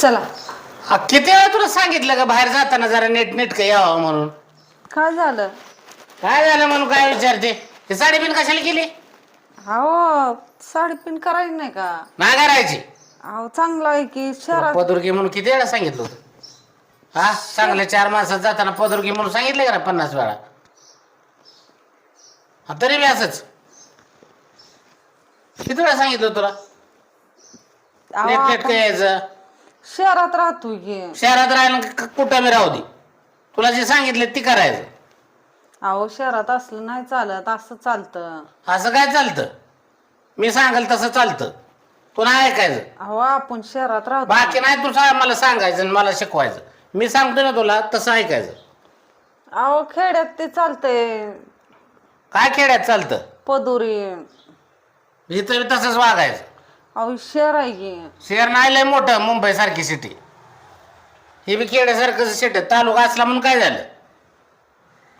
चला. हा, किती वेळा तुला सांगितलं का बाहेर जाताना जरा नेट नेट का यावं म्हणून? काय झालं? काय झालं म्हणून काय विचारते? हे साडी बिन कशाला केली? अहो साडी पिन करायची नाही का? नाही करायची. अहो चांगलं आहे की शहरात पदुरकी म्हणून किती वेळा सांगितलं होतं? हा? चांगल्या चार माणसात जाताना पदुरकी म्हणून सांगितलं का ना पन्नास वेळा? हा, तरी बी असंच. किती वेळा सांगितलं तुला? अहो, यायचं शहरात राहतोय की. शहरात राहिलं क- कुठं बी राहू दे? तुला जे सांगितलं ती करायचं. अहो शहरात असलं नाही चालत असं चालतं. असं काय चालतं? मी सांगाल तसं चालतं. तू नाही ऐकायचं. अहो आपण शहरात राहतो बाकी नाही तू सांग मला सांगायचं आणि मला शिकवायचं. मी सांगतो ना तुला तसं ऐकायचं. अहो खेड्यात ते चालतंय. काय खेड्यात चालतं? पदुरी. इथं बी तसंच वागायचं. अहो शहर आहे की? शहर नाही लय मोठं मुंबई सारखी सिटी हे बी खेड्यासारखं सिटी तालुका असला म्हणून काय झालं?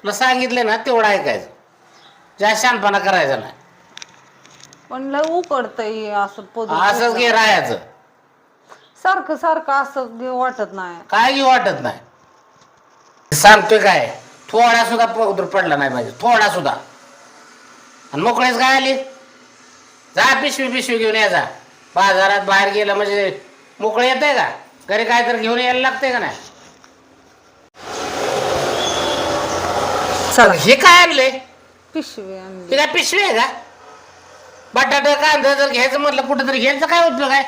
तुला सांगितलं ना तेवढं ऐकायचं. जास्त शानपणा करायचा नाही. पण लय उकडतंय असं असंच घे राहायचं. सारखं सारखं असं घे वाटत नाही. काय घे वाटत नाही. सांगतोय काय? थोडा सुद्धा पगदूर पडला नाही पाहिजे. थोडा सुद्धा. आणि मोकळेच काय आली? जा पिशवी पिशवी घेऊन या जा. बाजारात बाहेर गेलं म्हणजे मोकळे येत का? घरी काय तर घेऊन यायला लागतंय का नाही? चला. हे काय आणले पिशवी आणली. काय पिशवी आहे का? बटाटा कांदा जर घ्यायचं म्हटलं कुठं तरी घ्यायचं काय उपयोग आहे?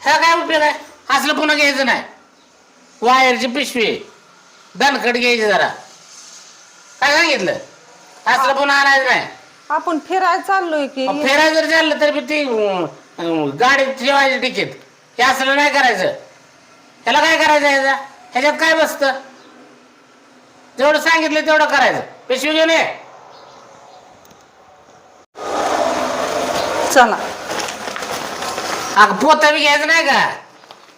ह्या काय उपयोग आहे? असलं पुन्हा घ्यायचं नाही. वायरची पिशवी दणकट घ्यायची जरा. काय सांगितलं? असलं पुन्हा आणायचं नाही. आपण फिरायला चाललोय की. मग फिरायचं जर झालं तर बी ती अं, अं, गाडीत ठेवायची तिकीट हे असलं नाही करायचं. त्याला काय करायचं ह्याचा ह्याच्यात काय बसतं? जेवढं सांगितलं तेवढं करायचं. पिशवी घेऊन ये. चला. अगं पोतं बी घ्यायचं नाही का?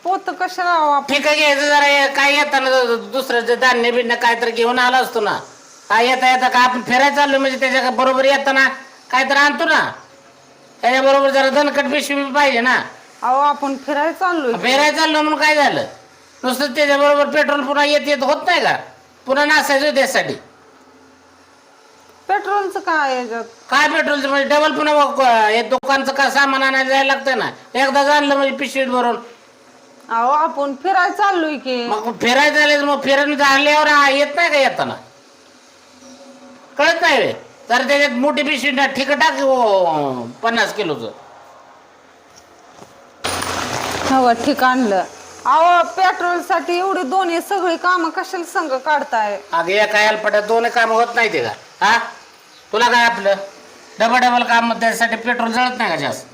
पोत कशाला आपण? ठीक घ्यायचं जरा हे काय येताना ज- दुसरं जे धान्य बिन्य काय तर घेऊन आला असतो ना. काय येता येता का आपण फिरायला चाललो म्हणजे त्याच्या बरोबर येताना? काय तर आणतो ना. त्याच्या बरोबर जरा दणकट पिशवी पाहिजे ना. अहो आपण फिरायला चाललोय. फिरायला चाललो म्हणून काय झालं? नुसतं त्याच्या बरोबर पेट्रोल पुन्हा येत येत होत नाही का? पुन्हा नासायचं त्यासाठी पेट्रोलचं काय याच्यात? काय पेट्रोलचं? म्हणजे डबल पुन्हा व- हे दुकानचं का सामान आणायला जायला लागतं ना? एकदा आणलं म्हणजे पिशवीत भरून. अहो आपण फिरायला चाललोय की. मग फिरायचं झालं मग फिरायला झाल्यावर येत नाही का येताना? कळत नाही रे तर त्याच्यात मोठी पिशवी ना ठीक टाक ओ, पन्नास किलोचं. हवा ठीक आणलं. अहो पेट्रोलसाठी एवढी दोन्ही सगळी कामं कशाला संघ काढताय? अगं एका यालपट्यात दोन काम होत नाही ते का? हा? तुला काय आपलं? डबल डबल काम त्यासाठी पेट्रोल जळत नाही का जास्त?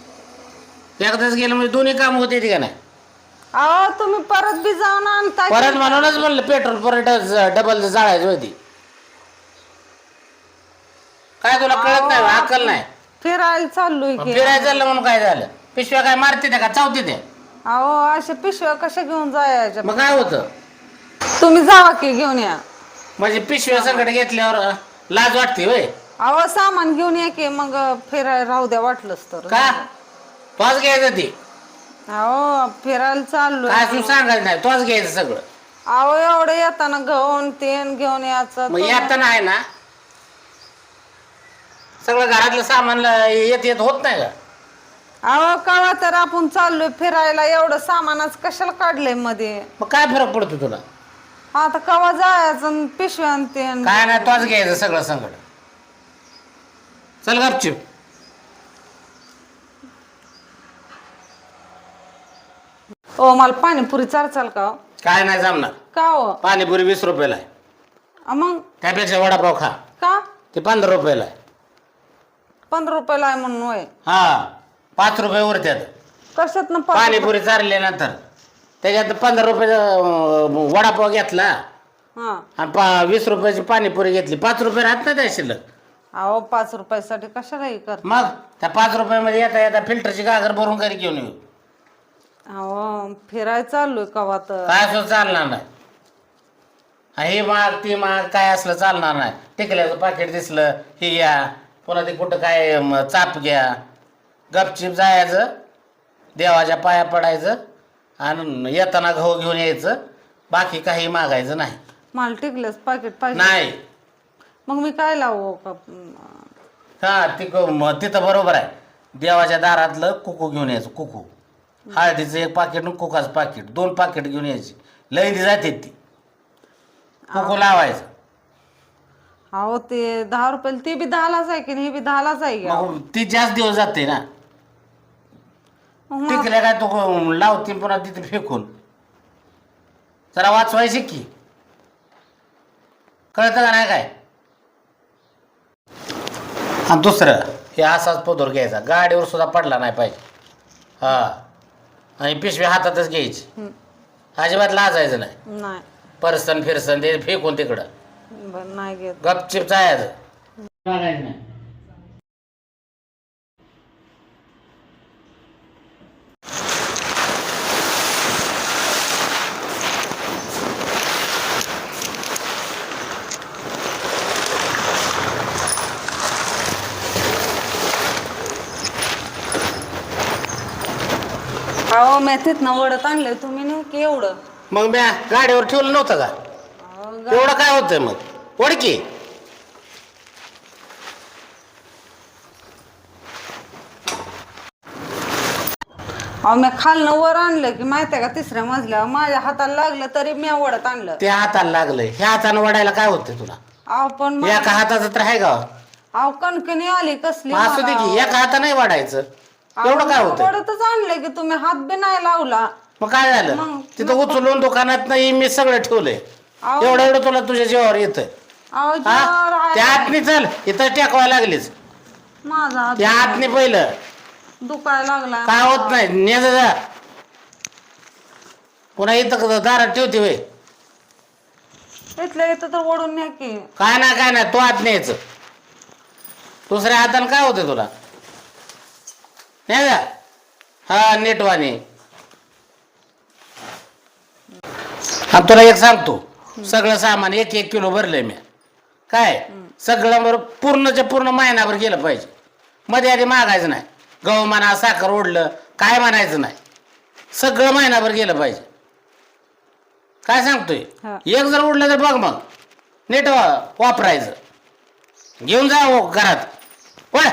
एकदाच गेलं म्हणजे दोन्ही काम होते ते का नाही? अहो तुम्ही परत बी जाऊन आणताय. परत म्हणूनच म्हणलं पेट्रोल परत डबल जाळायची होती. काय तुला कळत नाही अक्कल नाही? फिरायला चाललोय मग की. फिरायचं झालं म्हणून काय झालं? पिशव्या काय मारते त्या का? चावते त्या अहो अशा पिशव्या कशा घेऊन जायच्या? मग काय होतं? तुम्ही जावा की घेऊन या. म्हणजे पिशव्या संकट घेतल्यावर अं, लाज वाटते होय? अहो सामान घेऊन या की मग फिरायला राहू द्या वाटलंच तर. का? तोच घ्यायचं ती. अहो फिरायला चाललोय काय तू सांगायचं नाही तोच घ्यायचं सगळं. अहो एवढं येताना घेऊन तेन घेऊन याचं मग तो- येताना आहे ना सगळं घरातलं सामान येत येत होत नाही का? अहो कवा तर आपण चाललोय फिरायला एवढं सामानच कशाला काढलंयमध्ये? मग काय फरक पडतो तुला? आता कवा जायचं आणि पिशव्या आणि तेन काय नाही तोच घ्यायचं सगळं संकट. चल गपचिप. ओ मला पाणीपुरी चाल चाल का? हो? काय नाही जमणार. का हो? पाणीपुरी वीस रुपयाला आहे. अ मग? त्यापेक्षा वडापाव खा. का? ते पंधरा रुपयाला आहे. पंधरा रुपयाला आहे म्हणून वय हा पाच रुपये उरत्यात. कशात ना पाणीपुरी चारल्यानंतर त्याच्यात पंधरा रुपयाचा वडापाव घेतला. हा. आणि पा वीस रुपयाची पाणीपुरी घेतली. पाच रुपये राहत नाही त्या शिल्लक. अहो पाच रुपयासाठी कशाला हे कर मग त्या पाच रुपयामध्ये येता येता फिल्टरची गागर भरून घरी घेऊन येऊ. अहो फिरायला चाललोय कवा तर. काय असं चालणार नाही. हे माग ती माग काय असलं चालणार नाही. टिकल्याचं पाकिट दिसलं हे या. पुन्हा ते कुठं काय म, चाप घ्या गपचिप जायचं देवाच्या पाया पडायचं आणि येताना गहू घेऊन यायचं बाकी काही मागायचं नाही. मला टिकलंच पाकिट पाहिजे. नाही. मग मी काय लावू? का हा ती मग तिथं बरोबर आहे. देवाच्या दारातलं कुकू घेऊन यायचं कुकू. हळदीचं एक पाकिट आणि कुकाचं पाकिट दोन पाकिट घेऊन यायची. लईदी जाते ती. कुकू लावायचं. अहो ते दहा रुपयाला ते बी दहालाच आहे की नाही? हे बी दहालाच आहे की. मग ती जास्त दिवस जाते ना. मग टिकल्या काय तो लावते पुन्हा तिथे फेकून. जरा वाचवायची की. कळतं का नाही काय? आणि दुसरं हे असाच पदर घ्यायचा. गाडीवर सुद्धा पडला नाही पाहिजे. हा. आणि पिशवी हातातच घ्यायची. अजिबात लाजायचं नाही. नाही. परसन फिरसन ते फेकून तिकडं. बरं नाही घेत. गपचिप जायचं. लागायचं नाही. अहो मेथीत ना वडत आणलंय तुम्ही नाही की एवढं. मग म्या गाडीवर ठेवलं नव्हतं का? एवढं काय होतंय मग? ओळखी अहो मी खालनं वर आणलं की माहिती आहे का तिसऱ्या मजल्यावर? माझ्या हाताला लागलं तरी मी वडत आणलं. ते हाताला लागलंय. ह्या हातानं वडायला काय होतंय तुला? अहो पण मा- एका हाताचं तर आहे का अहो कणकणी आली कसली मग असू दे की. एका हाता नाही वाढायचं एवढं काय मी होतंय? वडतच आणलं की तुम्ही. हात बी नाही लावला. मग काय झालं? मग- तिथं उचलून दुकानात नाही मी सगळं ठेवलंय. एवढं एवढं तुला तुझ्या जीवावर येतं अहो हा? त्या आहे. हातनी चल इथं टेकवायला लागलीच माझा हात त्या हातनी पहिलं. दुखायला लागला. काय होत नाही ने जा. जा. पुन्हा इथं दारात ठेवते वे इथल्या इथं तर ओढून न्या की. काय ना काय नाही तो हात न्यायचं. दुसऱ्या हातानं काय होतं तुला? नाही का हा नेटवाने आणि तुला एक सांगतो. सगळं सामान एक एक किलो भरलंय मी. काय? सगळं बरं पूर्णच्या पूर्ण महिनाभर गेलं पाहिजे. मध्ये आधी मागायचं नाही. गहू म्हणा साखर ओढलं काय म्हणायचं नाही. सगळं महिनाभर गेलं पाहिजे. काय सांगतोय. एक जर उडलं तर बघ मग. नीट वापरायचं. घेऊन जा हो घरात. वळ